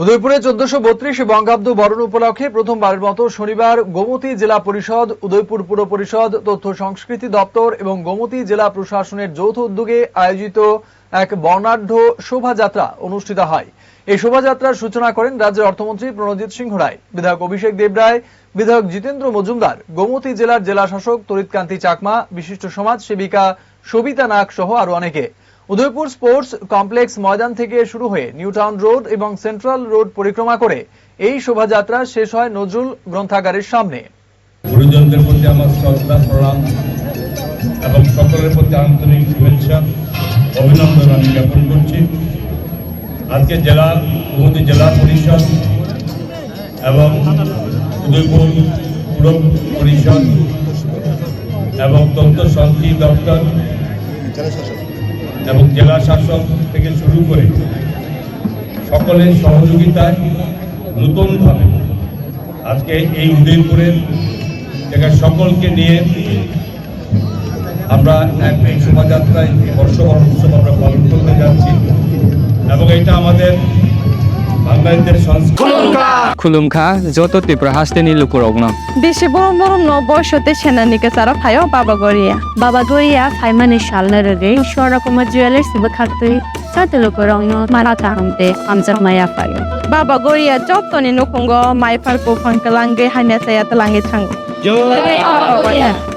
উদয়পুরে চোদ্দশো বত্রিশ বঙ্গাব্দ বরণ উপলক্ষে প্রথমবারের মতো শনিবার গোমতী জেলা পরিষদ, উদয়পুর পুর পরিষদ, তথ্য সংস্কৃতি দপ্তর এবং গোমতী জেলা প্রশাসনের যৌথ উদ্যোগে আয়োজিত এক বর্ণাঢ্য শোভাযাত্রা অনুষ্ঠিত হয়। এই শোভাযাত্রার সূচনা করেন রাজ্যের অর্থমন্ত্রী প্রণজিৎ সিংহ রায়। বিধায়ক অভিষেক দেবরায় বিধায়ক জিতেন্দ্র মজুমদার, গোমতী জেলার জেলা শাসক তরিতকান্তি চাকমা, বিশিষ্ট সমাজ সেবিকা সবিতা নাগ সহ আরও অনেকে। উদয়পুর স্পোর্টস কমপ্লেক্স ময়দান থেকে শুরু হয়ে নিউ টাউন রোড এবং সেন্ট্রাল রোড পরিক্রমা করে এই শোভাযাত্রা শেষ হয় নজরুল গ্রন্থাগারের সামনে। গুরুজনদের প্রতি আমার শ্রদ্ধা, প্রণাম এবং সকলের প্রতি আন্তরিক শুভেচ্ছা, অভিনন্দন আমি জ্ঞাপন করছি। আজকে জেলা জেলা পরিষদ এবং উদয়পুর পুর পরিষদ এবং তথ্য দপ্তর এবং জেলা শাসক থেকে শুরু করে সকলের সহযোগিতায় নতুনভাবে আজকে এই উদয়পুরের জায়গায় সকলকে নিয়ে আমরা এক শোভাযাত্রায় বর্ষবরণ উৎসব আমরা পালন করতে যাচ্ছি এবং এটা আমাদের সংস্কৃতি Kulumka, zoto te prahaste ni lukurogna. বেশি বড় বড় নবর্ষতে সেনানিকে তারা ফাইও বাবা Garia Baba Goria, Faimani Shalnarage, Shora Kuma Jewelers, Bakatui, Tatelukorong, Maratangde, Amzat Maya Fayo. বাবা গড়িয়া যতনি নকুঙ্গ মাইফার কোফান কালাঙ্গে হাইনা সায়া তালাহে থাঙ্গ Yeah.